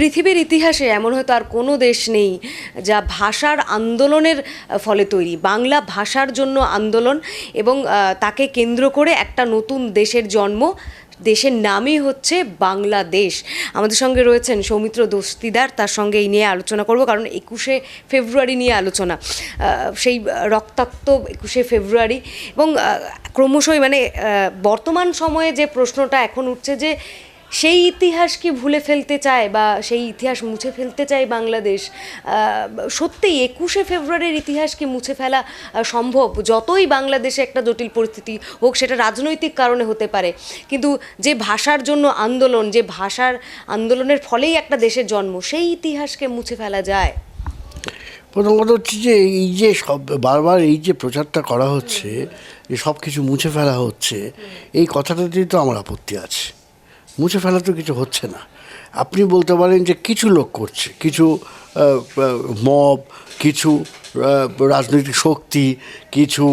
পৃথিবীর ইতিহাসে এমন হয়তো আর কোনো দেশ নেই যা ভাষার আন্দোলনের ফলে তৈরি। বাংলা ভাষার জন্য আন্দোলন এবং তাকে কেন্দ্র করে একটা নতুন দেশের জন্ম। দেশের নামই হচ্ছে বাংলাদেশ। আমাদের সঙ্গে রয়েছেন সৌমিত্র দস্তিদার, তার সঙ্গে এই নিয়ে আলোচনা করব কারণ একুশে ফেব্রুয়ারি নিয়ে আলোচনা। সেই রক্তাক্ত একুশে ফেব্রুয়ারি এবং ক্রমশই মানে বর্তমান সময়ে যে প্রশ্নটা এখন উঠছে যে সেই ইতিহাস কি ভুলে ফেলতে চায় বা সেই ইতিহাস মুছে ফেলতে চায় বাংলাদেশ? সত্যিই একুশে ফেব্রুয়ারির ইতিহাস কি মুছে ফেলা সম্ভব? যতই বাংলাদেশে একটা জটিল পরিস্থিতি হোক, সেটা রাজনৈতিক কারণে হতে পারে। কিন্তু যে ভাষার জন্য আন্দোলন, যে ভাষার আন্দোলনের ফলেই একটা দেশের জন্ম, সেই ইতিহাসকে মুছে ফেলা যায়? প্রথম কথা হচ্ছে যে, এই যে সব, বারবার এই যে প্রচারটা করা হচ্ছে, যে সব কিছু মুছে ফেলা হচ্ছে, এই কথাটাতেই তো আমার আপত্তি আছে। মুছে ফেলা তো কিছু হচ্ছে না। আপনি বলতে পারেন যে কিছু লোক করছে, কিছু মব, কিছু রাজনৈতিক শক্তি, কিছু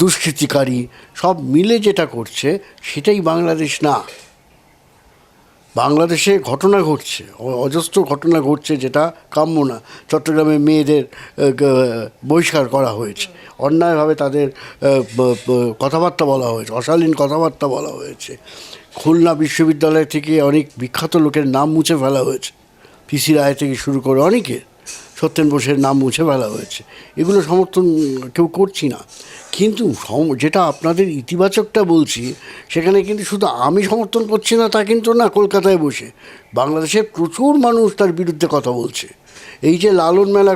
দুষ্কৃতিকারী, সব মিলে যেটা করছে সেটাই বাংলাদেশ না। বাংলাদেশে ঘটনা ঘটছে অজস্র ঘটনা ঘটছে যেটা কাম্য না। চট্টগ্রামে মেয়েদের বহিষ্কার করা হয়েছে। অন্যায়ভাবে তাদের কথাবার্তা বলা হয়েছে, অশালীন কথাবার্তা বলা হয়েছে। খুলনা বিশ্ববিদ্যালয় থেকে অনেক বিখ্যাত লোকের নাম মুছে ফেলা হয়েছে। পিসি রায় থেকে শুরু করে অনেকের। সত্যেন বোসের নাম মুছে ফেলা হয়েছে। এগুলো সমর্থন কেউ করছি না। কিন্তু যেটা আপনাদের ইতিবাচকটা বলছি, সেখানে কিন্তু শুধু আমি সমর্থন করছি না, তা কিন্তু না কলকাতায় বসে। বাংলাদেশের প্রচুর মানুষ তার বিরুদ্ধে কথা বলছে। এই যে লালন মেলা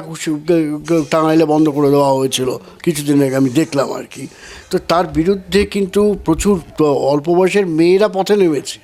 টাঙ্গাইলে বন্ধ করে দেওয়া হয়েছিল, কিছুদিন আগে আমি দেখলাম আর কি। তো তার বিরুদ্ধে কিন্তু প্রচুর অল্প বয়সের মেয়েরা পথে নেমেছে।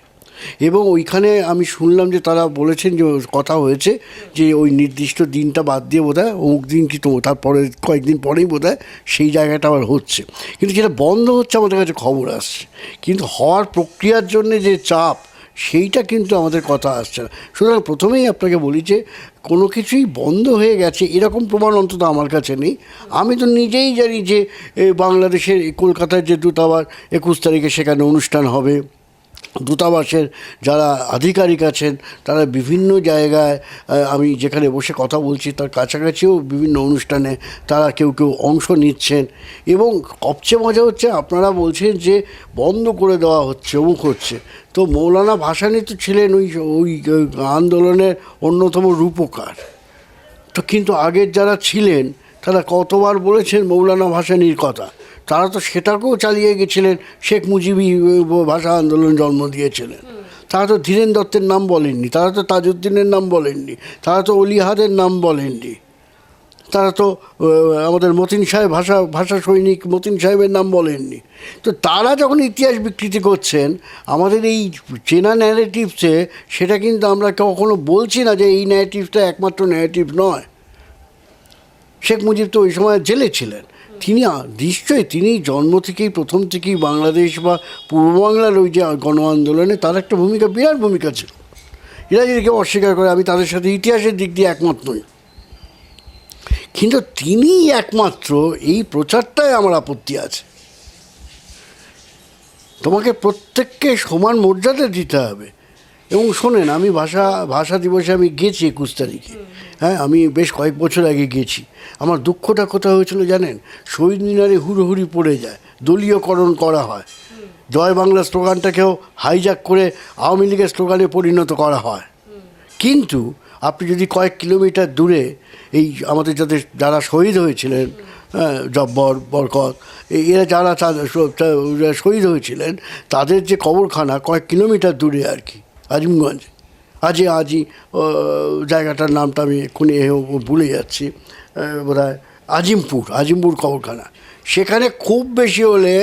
এবং ওইখানে আমি শুনলাম যে তারা বলেছেন যে কথা হয়েছে যে ওই নির্দিষ্ট দিনটা বাদ দিয়ে বোধ হয় অমুক দিন কি তো তারপরে কয়েকদিন পরেই বোধ হয় সেই জায়গাটা আবার হচ্ছে। কিন্তু যেটা বন্ধ হচ্ছে আমাদের কাছে খবর আসছে। কিন্তু হওয়ার প্রক্রিয়ার জন্য যে চাপ, সেইটা কিন্তু আমাদের কথা আসছে না। সুতরাং প্রথমেই আপনাকে বলি যে, কোনো কিছুই বন্ধ হয়ে গেছে, এরকম প্রমাণ অন্তত আমার কাছে নেই। আমি তো নিজেই জানি যে বাংলাদেশের এই কলকাতার যে দূতাবাস, একুশ তারিখে সেখানে অনুষ্ঠান হবে। দূতাবাসের যারা আধিকারিক আছেন, তারা বিভিন্ন জায়গায় আমি যেখানে বসে কথা বলছি, তার কাছাকাছিও বিভিন্ন অনুষ্ঠানে তারা কেউ কেউ অংশ নিচ্ছেন এবং সবচেয়ে মজা হচ্ছে আপনারা বলছেন যে বন্ধ করে দেওয়া হচ্ছে, অমুক হচ্ছে। তো মৌলানা ভাসানী তো ছিলেন ওই ওই আন্দোলনের অন্যতম রূপকার। তো কিন্তু আগের যারা ছিলেন, তারা কতবার বলেছেন মৌলানা ভাসানির কথা? তারা তো সেটাকেও চালিয়ে গেছিলেন। শেখ মুজিবই ভাষা আন্দোলন জন্ম দিয়েছিলেন। তারা তো ধীরেন দত্তের নাম বলেননি, তারা তো তাজউদ্দিনের নাম বলেননি, তারা তো অলিহাদের নাম বলেননি। তারা তো আমাদের মতিন সাহেব ভাষা ভাষা সৈনিক মতিন সাহেবের নাম বলেননি। তো তারা যখন ইতিহাস বিকৃতি করছেন, আমাদের এই চেনা ন্যারেটিভসে সেটা কিন্তু আমরা কখনো বলছি না যে এই ন্যারেটিভটা একমাত্র ন্যারেটিভ নয়। শেখ মুজিব তো ওই সময় জেলে ছিলেন। তিনি নিশ্চয়ই তিনি জন্ম থেকেই প্রথম থেকেই বাংলাদেশ বা পূর্ব বাংলার ওই যে গণ আন্দোলনে তার একটা ভূমিকা, বিরাট ভূমিকা ছিল। এরা যদি কেউ অস্বীকার করে, আমি তাদের সাথে ইতিহাসের দিক দিয়ে একমত নই। কিন্তু তিনি একমাত্র এই প্রচারটায় আমার আপত্তি আছে। তোমাকে প্রত্যেককে সমান মর্যাদা দিতে হবে। এবং শোনেন আমি ভাষা ভাষা দিবসে আমি গেছি একুশ তারিখে। হ্যাঁ আমি বেশ কয়েক বছর আগে গেছি। আমার দুঃখটা কোথায় হয়েছিল জানেন? শহীদ মিনারে হুড়োহুড়ি পড়ে যায় দলীয়করণ করা হয়। জয় বাংলা স্লোগানটাকেও হাইজ্যাক করে আওয়ামী লীগের স্লোগানে পরিণত করা হয়। কিন্তু আপনি যদি কয়েক কিলোমিটার দূরে এই আমাদের যাদের যারা শহীদ হয়েছিলেন হ্যাঁ, জব্বর বরকত এরা যারা শহীদ হয়েছিলেন তাদের যে কবরখানা কয়েক কিলোমিটার দূরে আর কি। আজিমগঞ্জ আজই আজই জায়গাটার নামটা আমি এক্ষুনি ভুলে যাচ্ছি। বোধ আজিমপুর আজিমপুর কবরখানা। সেখানে খুব বেশি হলে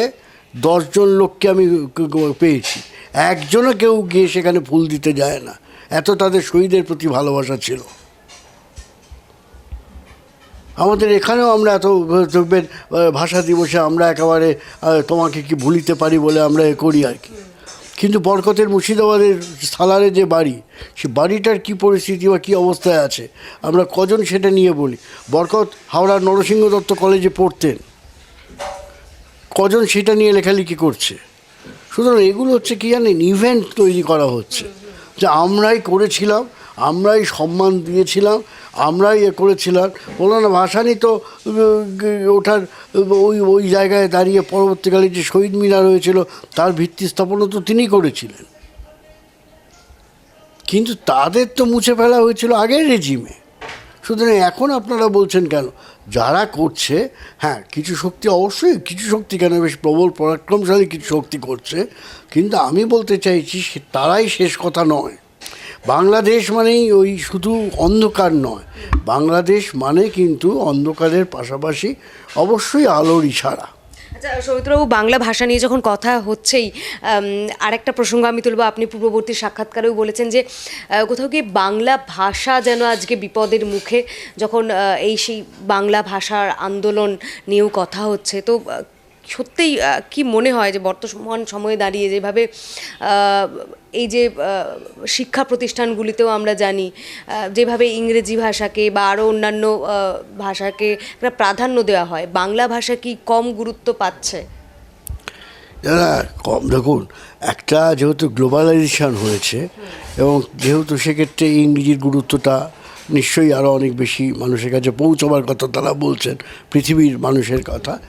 দশজন লোককে আমি পেয়েছি। একজনও কেউ গিয়ে সেখানে ফুল দিতে যায় না। এত তাদের শহীদের প্রতি ভালোবাসা ছিল। আমাদের এখানেও আমরা এত ভাষা দিবসে আমরা একেবারে তোমাকে কি ভুলিতে পারি বলে আমরা এ করি আর কি। কিন্তু বরকতের মুর্শিদাবাদের সালারে যে বাড়ি সে বাড়িটার কি পরিস্থিতি বা কী অবস্থায় আছে, আমরা কজন সেটা নিয়ে বলি। বরকত হাওড়ার নরসিংহ দত্ত কলেজে পড়তেন। কজন সেটা নিয়ে লেখালেখি করছে। সুতরাং এগুলো হচ্ছে কি জানেন ইভেন্ট তৈরি করা হচ্ছে। যে আমরাই করেছিলাম, আমরাই সম্মান দিয়েছিলাম আমরাই ইয়ে করেছিলাম। মৌলানা ভাসানি তো ওঠার ওই ওই জায়গায় দাঁড়িয়ে পরবর্তীকালে যে শহীদ মিনার হয়েছিল, তার ভিত্তি স্থাপনও তো তিনি করেছিলেন। কিন্তু তাদের তো মুছে ফেলা হয়েছিল আগের রেজিমে। সুতরাং এখন আপনারা বলছেন কেন? যারা করছে হ্যাঁ কিছু শক্তি অবশ্যই, কিছু শক্তি কেন বেশ প্রবল, পরাক্রমশালী কিছু শক্তি করছে, কিন্তু আমি বলতে চাইছি তারাই শেষ কথা নয়। বাংলাদেশ মানেই ওই শুধু অন্ধকার নয়। বাংলাদেশ মানে কিন্তু অন্ধকারের পাশাপাশি অবশ্যই আলোর ইশারা। আচ্ছা সৌমিত্রবাবু, বাংলা ভাষা নিয়ে যখন কথা হচ্ছেই আরেকটা প্রসঙ্গ আমি তুলব। আপনি পূর্ববর্তী সাক্ষাৎকারেও বলেছেন যে কোথাও কি বাংলা ভাষা যেন আজকে বিপদের মুখে, যখন এই সেই বাংলা ভাষার আন্দোলন নিয়েও কথা হচ্ছে, তো সত্যিই কি মনে হয় যে বর্তমান সময়ে দাঁড়িয়ে যেভাবে এই যে শিক্ষা প্রতিষ্ঠানগুলিতেও আমরা জানি যেভাবে ইংরেজি ভাষাকে বা আরও অন্যান্য ভাষাকে একটা প্রাধান্য দেওয়া হয় বাংলা ভাষা কি কম গুরুত্ব পাচ্ছে? কম দেখুন একটা যেহেতু গ্লোবালাইজেশন হয়েছে এবং যেহেতু সেক্ষেত্রে ইংরেজির গুরুত্বটা নিশ্চয়ই আরও অনেক বেশি মানুষের কাছে পৌঁছবার কথা তারা বলছেন, পৃথিবীর মানুষের কথা।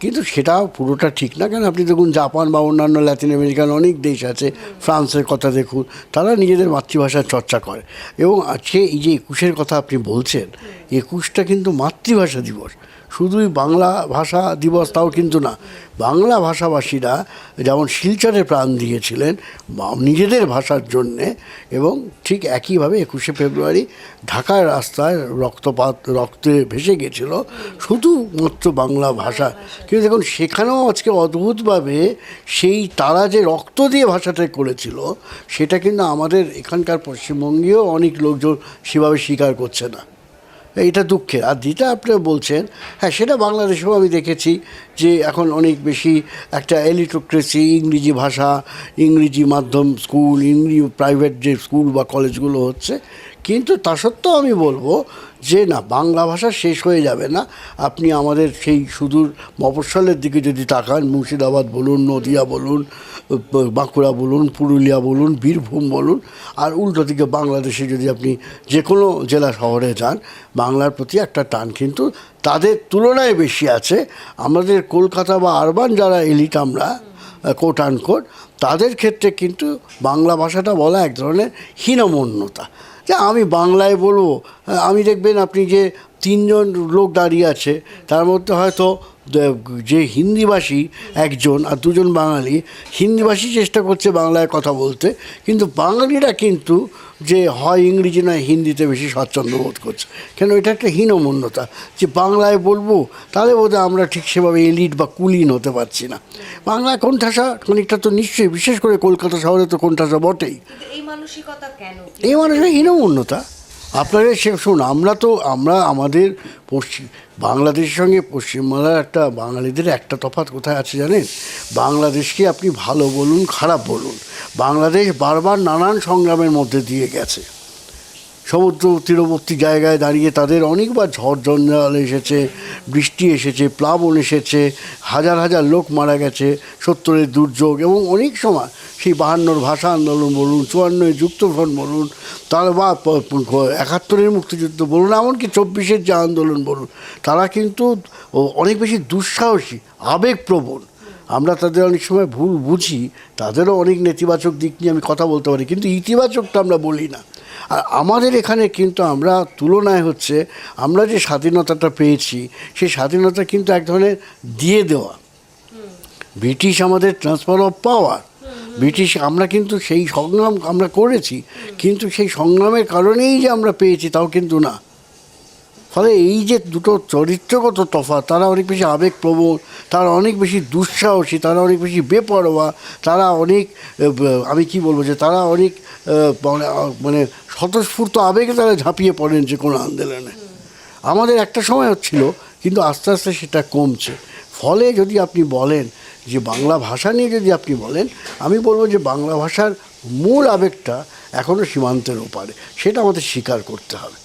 কিন্তু সেটা পুরোটা ঠিক না কেন? আপনি দেখুন, জাপান বা অন্যান্য ল্যাটিন আমেরিকান অনেক দেশ আছে, ফ্রান্সের কথা দেখুন, তারা নিজেদের মাতৃভাষার চর্চা করে। এবং আজকে এই যে একুশের কথা আপনি বলছেন, একুশটা কিন্তু মাতৃভাষা দিবস। শুধুই বাংলা ভাষা দিবস তাও কিন্তু না। বাংলা ভাষাভাষীরা যেমন শিলচরে প্রাণ দিয়েছিলেন নিজেদের ভাষার জন্যে এবং ঠিক একইভাবে একুশে ফেব্রুয়ারি ঢাকার রাস্তায় রক্তপাত, রক্তে ভেসে গেছিল শুধুমাত্র বাংলা ভাষা। কিন্তু দেখুন, সেখানেও আজকে অদ্ভুতভাবে সেই তারা যে রক্ত দিয়ে ভাষাটা করেছিল, সেটা কিন্তু আমাদের এখানকার পশ্চিমবঙ্গেও অনেক লোকজন সেভাবে স্বীকার করছে না। এটা দুঃখের। আর যেটা আপনি বলছেন হ্যাঁ সেটা বাংলাদেশেও আমি দেখেছি যে এখন অনেক বেশি একটা এলিটোক্রেসি, ইংরেজি ভাষা, ইংরেজি মাধ্যম স্কুল, ইংরেজি প্রাইভেট যে স্কুল বা কলেজগুলো হচ্ছে কিন্তু তা সত্ত্বেও আমি বলব যে না, বাংলা ভাষা শেষ হয়ে যাবে না। আপনি আমাদের সেই সুদূর মফস্বলের দিকে যদি তাকান, মুর্শিদাবাদ বলুন, নদিয়া বলুন, বাঁকুড়া বলুন, পুরুলিয়া বলুন, বীরভূম বলুন, আর উল্টো দিকে বাংলাদেশে যদি আপনি যে কোনো জেলা শহরে যান, বাংলার প্রতি একটা টান কিন্তু তাদের তুলনায় বেশি আছে। আমাদের কলকাতা বা আরবান যারা এলিট আমরা কোট আনকোট তাদের ক্ষেত্রে কিন্তু বাংলা ভাষাটা বলা এক ধরনের হীনমন্যতা। যে আমি বাংলায় বলব। আমি দেখবেন আপনি যে তিনজন লোক দাঁড়িয়ে আছে, তার মধ্যে হয়তো যে হিন্দিভাষী একজন আর দুজন বাঙালি হিন্দিভাষী চেষ্টা করছে বাংলায় কথা বলতে কিন্তু বাঙালিরা কিন্তু যে হয় ইংরেজি নয় হিন্দিতে বেশি স্বাচ্ছন্দ্য বোধ করছে। কেন এটা একটা হীনমন্যতা যে বাংলায় বলব তাহলে বোধহয় আমরা ঠিক সেভাবে এলিট বা কুলিন হতে পারছি না। বাংলায় কোণঠাসা খানিকটা তো নিশ্চয়ই বিশেষ করে কলকাতা শহরে তো কোণঠাসা বটেই। এই মানসিকতা কেন? এই মানুষের হীনমন্যতা। আপনারা সে শুন আমরা তো, আমরা আমাদের পশ্চিম বাংলাদেশের সঙ্গে পশ্চিমবাংলার একটা বাঙালিদের একটা তফাত কোথায় আছে জানেন? বাংলাদেশকে আপনি ভালো বলুন, খারাপ বলুন। বাংলাদেশ বারবার নানান সংগ্রামের মধ্যে দিয়ে গেছে। সমুদ্র তীরবর্তী জায়গায় দাঁড়িয়ে তাদের অনেকবার ঝড় জঞ্জাল এসেছে, বৃষ্টি এসেছে, প্লাবন এসেছে, হাজার হাজার লোক মারা গেছে, সত্তরের দুর্যোগ এবং অনেক সময় সেই বাহান্নর ভাষা আন্দোলন বলুন, চুয়ান্নয় যুক্তফ্রন্ট বলুন, তার বা একাত্তরের মুক্তিযুদ্ধ বলুন, এমনকি চব্বিশের যে আন্দোলন বলুন, তারা কিন্তু অনেক বেশি দুঃসাহসী, আবেগপ্রবণ। আমরা তাদের অনেক সময় ভুল বুঝি, তাদেরও অনেক নেতিবাচক দিক নিয়ে আমি কথা বলতে পারি, কিন্তু ইতিবাচকটা আমরা বলি না। আর আমাদের এখানে কিন্তু আমরা তুলনায় হচ্ছে, আমরা যে স্বাধীনতাটা পেয়েছি, সেই স্বাধীনতা কিন্তু এক ধরনের দিয়ে দেওয়া। ব্রিটিশ আমাদের ট্রান্সফার অফ পাওয়ার ব্রিটিশ আমরা কিন্তু সেই সংগ্রাম আমরা করেছি, কিন্তু সেই সংগ্রামের কারণেই যে আমরা পেয়েছি, তাও কিন্তু না। ফলে এই যে দুটো চরিত্রগত তফাৎ তারা অনেক বেশি আবেগপ্রবণ তারা অনেক বেশি দুঃসাহসী তারা অনেক বেশি বেপরোয়া তারা অনেক আমি কি বলব যে তারা অনেক মানে, মানে স্বতঃস্ফূর্ত আবেগে তারা ঝাঁপিয়ে পড়েন যে কোনো আন্দোলনে। আমাদের একটা সময় হচ্ছিল কিন্তু আস্তে আস্তে সেটা কমছে। ফলে যদি আপনি বলেন যে বাংলা ভাষা নিয়ে যদি আপনি বলেন আমি বলব যে বাংলা ভাষার মূল আবেগটা এখনও সীমান্তের ওপারে। সেটা আমাদের স্বীকার করতে হবে।